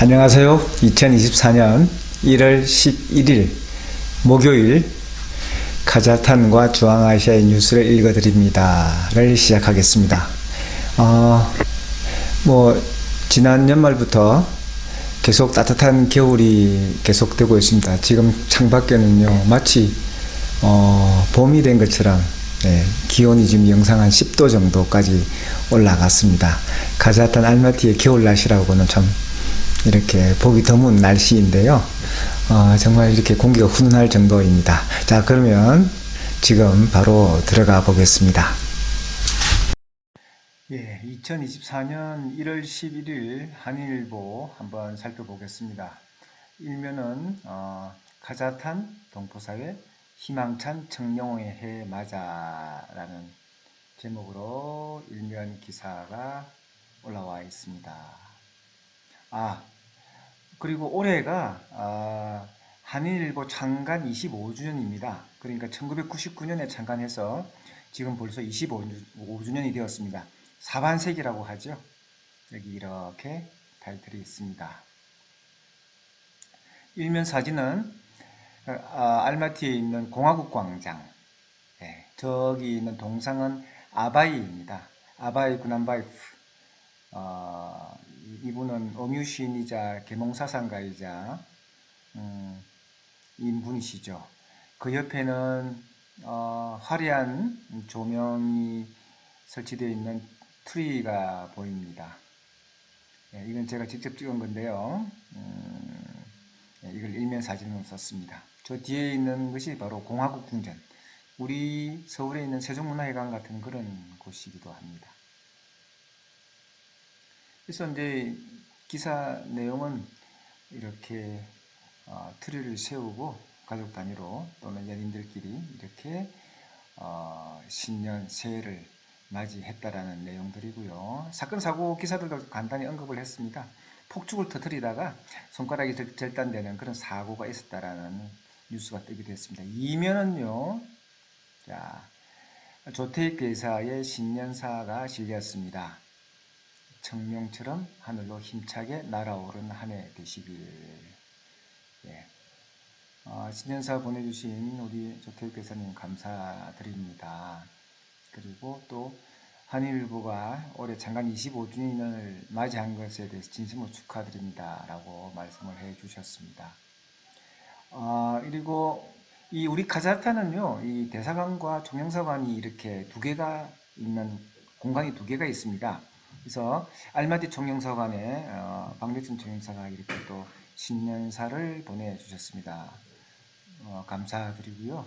안녕하세요. 2024년 1월 11일 목요일 카자탄과 중앙아시아의 뉴스를 읽어드립니다를 시작하겠습니다. 어, 뭐 지난 연말부터 계속 따뜻한 겨울이 계속되고 있습니다. 지금 창밖에는요 마치 어, 봄이 된 것처럼 네, 기온이 지금 영상 한 10도 정도까지 올라갔습니다. 카자탄 알마티의 겨울 날씨라고는 참 이렇게 보기 드문 날씨인데요. 어, 정말 이렇게 공기가 훈훈할 정도입니다. 자, 그러면 지금 바로 들어가 보겠습니다. 예, 2024년 1월 11일 한일보 한번 살펴보겠습니다. 일면은 어, 카자탄 동포사회 희망찬 청룡의 해 맞아라는 제목으로 일면 기사가 올라와 있습니다. 아, 그리고 올해가 아, 한일일보 창간 25주년입니다. 그러니까 1999년에 창간해서 지금 벌써 25주년이 되었습니다. 사반세기라고 하죠. 여기 이렇게 타이틀이 있습니다. 일면 사진은 아, 알마티에 있는 공화국 광장. 네, 저기 있는 동상은 아바이입니다. 아바이 군함바이프. 어, 이분은 어뮤시인이자 계몽사상가이자 음, 인분이시죠. 그 옆에는 어, 화려한 조명이 설치되어 있는 트리가 보입니다. 예, 이건 제가 직접 찍은 건데요. 음, 예, 이걸 일면 사진으로 썼습니다. 저 뒤에 있는 것이 바로 공화국 궁전. 우리 서울에 있는 세종문화회관 같은 그런 곳이기도 합니다. 그래서 이제 기사 내용은 이렇게 어, 트리를 세우고 가족 단위로 또는 연인들끼리 이렇게 어, 신년 새해를 맞이했다라는 내용들이고요. 사건 사고 기사들도 간단히 언급을 했습니다. 폭죽을 터뜨리다가 손가락이 절- 절단되는 그런 사고가 있었다라는 뉴스가 뜨기도 했습니다. 이면은요, 자, 조태익 대사의 신년사가 실렸습니다. 청룡처럼 하늘로 힘차게 날아오른 한 해 되시길. 예. 어, 신년사 보내주신 우리 조태익대사님 감사드립니다. 그리고 또 한일일보가 올해 창간 25주년을 맞이한 것에 대해서 진심으로 축하드립니다. 라고 말씀을 해 주셨습니다. 아, 그리고 이 우리 카자흐스탄은요, 이 대사관과 총영사관이 이렇게 두 개가 있는 공간이 두 개가 있습니다. 그래서 알마티 총영사관에 어, 박래춘 총영사가 이렇게 또 신년사를 보내주셨습니다. 어, 감사드리고요.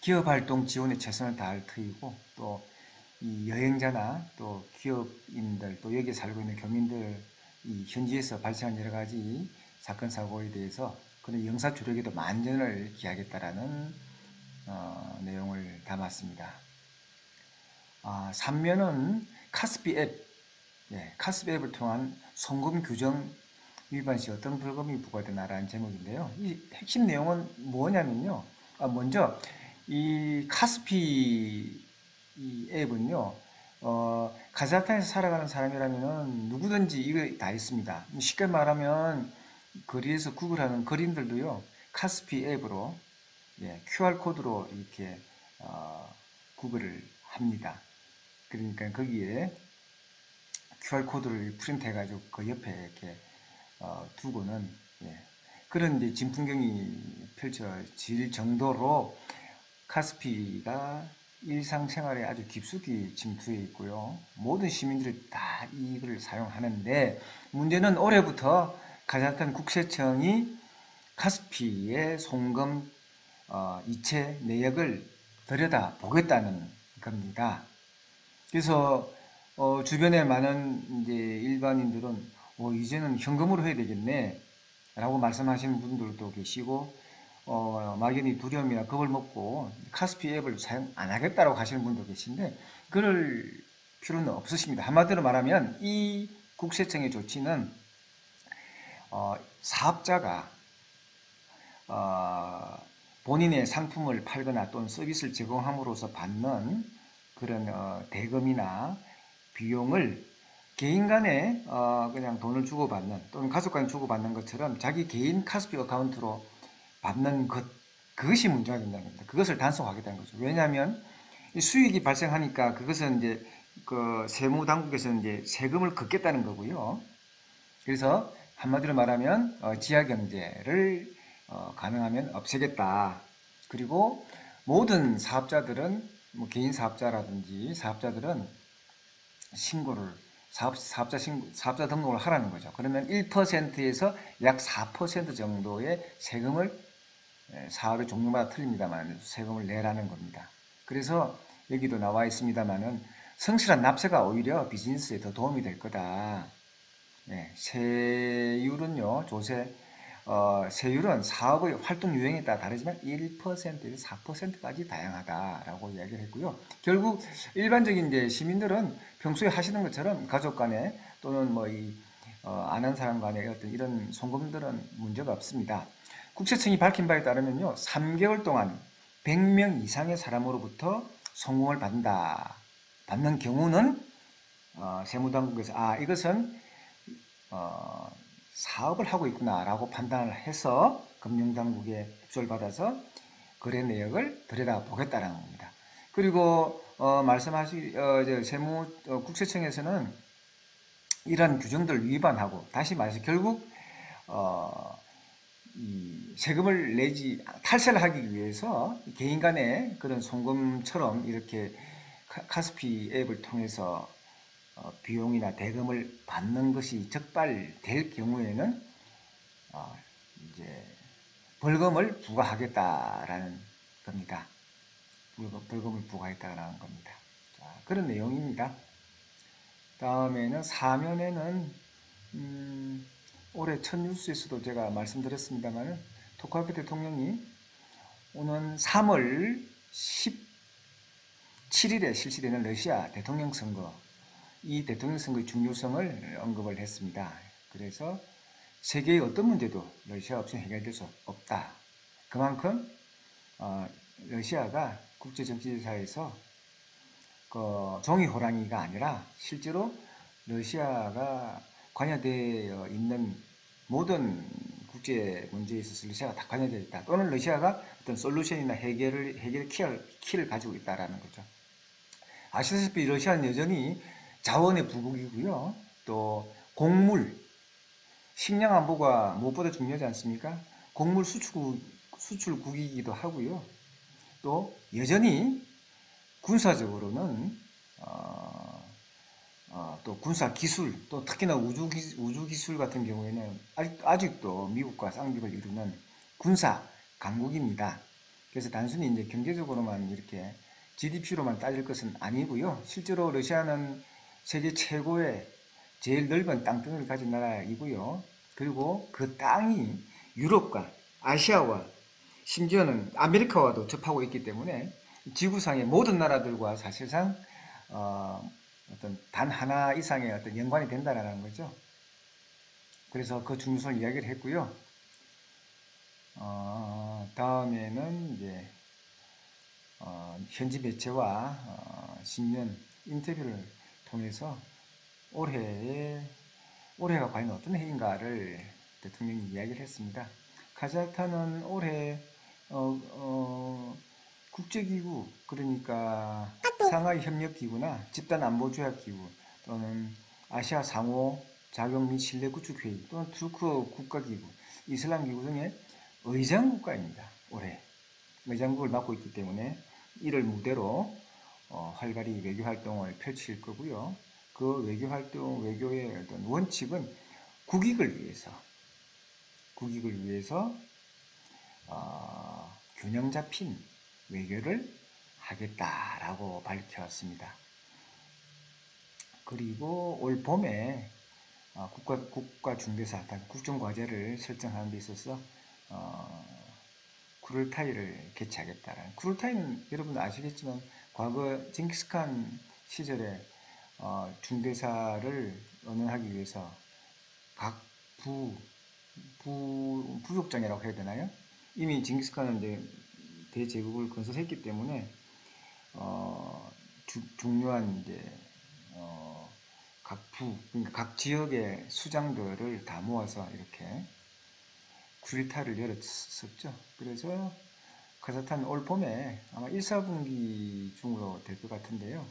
기업 활동 지원에 최선을 다할 터이고 또 이 여행자나 또 기업인들 또 여기에 살고 있는 교민들 이 현지에서 발생한 여러 가지 사건 사고에 대해서 그런 영사 조력에도 만전을 기하겠다라는 어, 내용을 담았습니다. 아, 3면은 카스피 앱, 예, 카스피 앱을 통한 송금 규정 위반 시 어떤 벌금이 부과되나라는 제목인데요. 이 핵심 내용은 뭐냐면요. 아, 먼저 이 카스피 이 앱은요, 어, 카자흐스탄에서 살아가는 사람이라면은 누구든지 이거 다 있습니다. 쉽게 말하면 거리에서 구글하는 거린들도요, 카스피 앱으로 예, QR 코드로 이렇게 어, 구글을 합니다. 그러니까 거기에 QR 코드를 프린트 해가지고 그 옆에 이렇게 어, 두고는 예, 그런 이제 진풍경이 펼쳐질 정도로 카스피가 일상생활에 아주 깊숙이 침투해 있고요. 모든 시민들이 다 이걸 사용하는데 문제는 올해부터 카자흐스탄 국세청이 카스피의 송금 어, 이체 내역을 들여다 보겠다는 겁니다. 그래서 어, 주변에 많은 이제 일반인들은 어, 이제는 현금으로 해야 되겠네 라고 말씀하시는 분들도 계시고 어, 막연히 두려움이나 겁을 먹고 카스피 앱을 사용 안 하겠다라고 하시는 분도 계신데 그럴 필요는 없으십니다. 한마디로 말하면 이 국세청의 조치는 어, 사업자가 어, 본인의 상품을 팔거나 또는 서비스를 제공함으로써 받는 그런 어, 대금이나 비용을 개인 간에 어, 그냥 돈을 주고받는 또는 가족 간에 주고받는 것처럼 자기 개인 카스피 어카운트로 받는 것 그것이 문제가 된다는 겁니다. 그것을 단속하겠다는 거죠. 왜냐하면 이 수익이 발생하니까 그것은 이제 그 세무 당국에서 이제 세금을 걷겠다는 거고요. 그래서 한마디로 말하면 어, 지하 경제를 어, 가능하면 없애겠다. 그리고 모든 사업자들은 뭐 개인 사업자라든지 사업자들은 신고를 사업, 사업자 신고, 사업자 등록을 하라는 거죠. 그러면 1%에서 약 4% 정도의 세금을 예, 사업의 종류마다 틀립니다만 세금을 내라는 겁니다. 그래서 여기도 나와 있습니다만은 성실한 납세가 오히려 비즈니스에 더 도움이 될 거다. 예, 세율은요, 조세, 어, 세율은 사업의 활동 유형에 따라 다르지만 1%에서 4%까지 다양하다라고 이야기를 했고요. 결국 일반적인 이제 시민들은 평소에 하시는 것처럼 가족 간에 또는 뭐이 어, 아는 사람 간의 어떤 이런 송금들은 문제가 없습니다. 국세청이 밝힌 바에 따르면요, 3개월 동안 100명 이상의 사람으로부터 송금을 받는다. 받는 경우는 어, 세무당국에서 아 이것은 어, 사업을 하고 있구나라고 판단을 해서 금융당국에 입조를 받아서 거래 내역을 들여다보겠다는 겁니다. 그리고 어, 말씀하시 어, 이제 세무 어, 국세청에서는 이러한 규정들을 위반하고 다시 말해서 결국 어, 이 세금을 내지 탈세를 하기 위해서 개인 간의 그런 송금처럼 이렇게 카스피 앱을 통해서 어, 비용이나 대금을 받는 것이 적발될 경우에는 어, 이제 벌금을 부과하겠다라는 겁니다. 벌금을 부과했다라는 겁니다. 자, 그런 내용입니다. 다음에는 사면에는 음, 올해 첫 뉴스에서도 제가 말씀드렸습니다만 토카베 대통령이 오는 3월 17일에 실시되는 러시아 대통령 선거 이 대통령 선거의 중요성을 언급을 했습니다. 그래서 세계의 어떤 문제도 러시아 없이 해결될 수 없다. 그만큼 어, 러시아가 국제 정치사에서 그 종이 호랑이가 아니라 실제로 러시아가 관여되어 있는 모든 국제 문제에 있어서 러시아가 다 관여되어 있다. 또는 러시아가 어떤 솔루션이나 해결을 해결 키를, 키를 가지고 있다라는 거죠. 아시다시피 러시아는 여전히 자원의 부국이고요. 또 곡물, 식량 안보가 무엇보다 중요하지 않습니까? 곡물 수출국, 수출국이기도 하고요. 또 여전히 군사적으로는 어, 어, 또 군사 기술, 또 특히나 우주 기, 우주 기술 같은 경우에는 아직, 아직 도 미국과 쌍벽을 이루는 군사 강국입니다. 그래서 단순히 이제 경제적으로만 이렇게 GDP로만 따질 것은 아니고요. 실제로 러시아는 세계 최고의 제일 넓은 땅덩이를 가진 나라이고요. 그리고 그 땅이 유럽과 아시아와 심지어는 아메리카와도 접하고 있기 때문에 지구상의 모든 나라들과 사실상 어, 어떤 단 하나 이상의 어떤 연관이 된다라는 거죠. 그래서 그 중요성을 이야기를 했고요. 어, 다음에는 이제 어, 현지 매체와 어, 신년 인터뷰를 통해서 올해의 올해가 과연 어떤 해인가를 대통령이 이야기를 했습니다. 카자흐스탄은 올해 어, 어, 국제기구 그러니까 상하이 협력기구나 집단안보조약기구 또는 아시아 상호 자격 및 신뢰 구축 회의 또는 투르크 국가기구 이슬람 기구 등의 의장 국가입니다. 올해 의장 국을 맡고 있기 때문에 이를 무대로 어, 활발히 외교 활동을 펼칠 거고요. 그 외교 활동, 외교의 어떤 원칙은 국익을 위해서, 국익을 위해서 어, 균형 잡힌 외교를 하겠다라고 밝혔습니다. 그리고 올 봄에 어, 국가, 국가 중대사, 국정과제를 설정하는 데 있어서 어, 쿠르타이를 개최하겠다라는 쿠르타이는 여러분 아시겠지만 과거 징기스칸 시절에 어, 중대사를 언행하기 위해서 각 부, 부, 부족장이라고 해야 되나요? 이미 징기스칸은 이제 대제국을 건설했기 때문에 어, 주, 중요한 이제 어, 각 부, 그러니까 각 지역의 수장들을 다 모아서 이렇게 구리타를 열었었죠. 그래서 카자흐스탄 올 봄에 아마 1, 4분기 중으로 될 것 같은데요.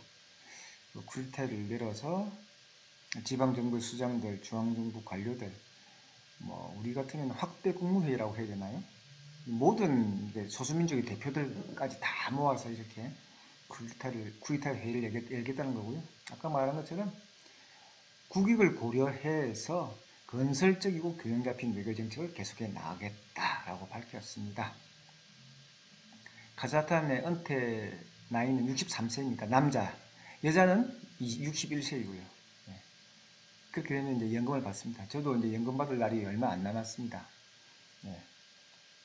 그 구리타를 열어서 지방정부 수장들, 중앙정부 관료들, 뭐 우리 같으면 확대 국무회의라고 해야 되나요? 모든 소수민족의 대표들까지 다 모아서 이렇게 쿠이타를 쿠이타 회의를 열겠, 열겠 다는 거고요. 아까 말한 것처럼 국익을 고려해서 건설적이고 균형 잡힌 외교 정책을 계속해 나가겠다라고 밝혔습니다. 카자흐스탄의 은퇴 나이는 63세입니다. 남자, 여자는 61세이고요. 그렇게 되면 이제 연금을 받습니다. 저도 이제 연금 받을 날이 얼마 안 남았습니다. 네.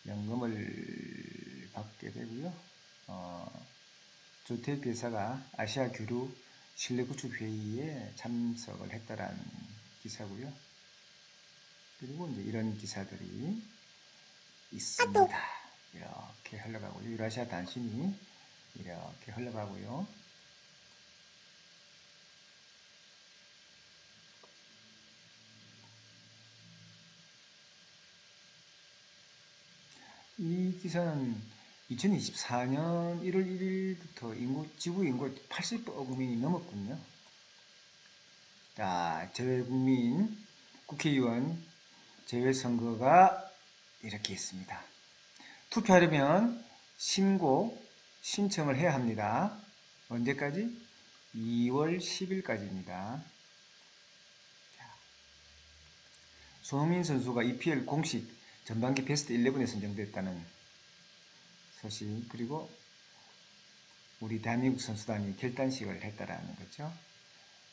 연금을 받게 되고요. 어, 조태기사가 아시아 규류 신뢰구축 회의에 참석을 했다라는 기사고요. 그리고 이제 이런 기사들이 있습니다. 이렇게 흘러가고요. 유라시아 단신이 이렇게 흘러가고요. 이 기사는 2024년 1월 1일부터 인구, 지구 인구 80억 국민이 넘었군요. 자, 제외국민 국회의원 제외선거가 이렇게 있습니다. 투표하려면 신고, 신청을 해야 합니다. 언제까지? 2월 10일까지입니다. 손흥민 선수가 EPL 공식 전반기 베스트 11에 선정됐다는 소식 그리고 우리 대한민국 선수단이 결단식을 했다라는 거죠.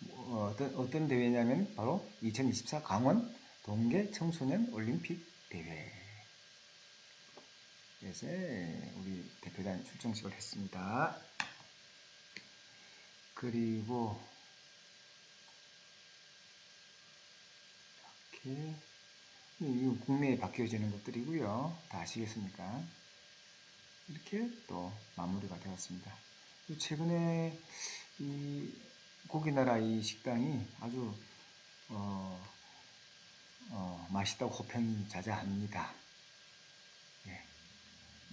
어, 어떤, 어떤 대회냐면 바로 2024 강원 동계 청소년 올림픽 대회. 그래서 우리 대표단 출정식을 했습니다. 그리고 이렇게 이거 국내에 바뀌어지는 것들이고요. 다 아시겠습니까? 이렇게 또 마무리가 되었습니다. 최근에 이 고기나라 이 식당이 아주 어, 어, 맛있다고 호평이 자자합니다.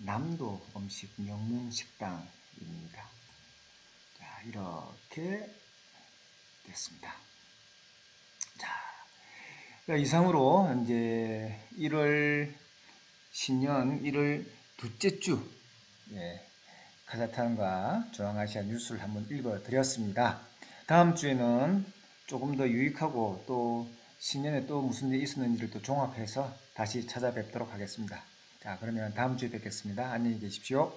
예. 남도 음식 명문 식당입니다. 자, 이렇게 됐습니다. 자, 이상으로 이제 1월 신년 1월 둘째 주 예, 카자흐스탄과 중앙아시아 뉴스를 한번 읽어 드렸습니다. 다음 주에는 조금 더 유익하고 또 신년에 또 무슨 일이 있었는지를 또 종합해서 다시 찾아뵙도록 하겠습니다. 자, 그러면 다음 주에 뵙겠습니다. 안녕히 계십시오.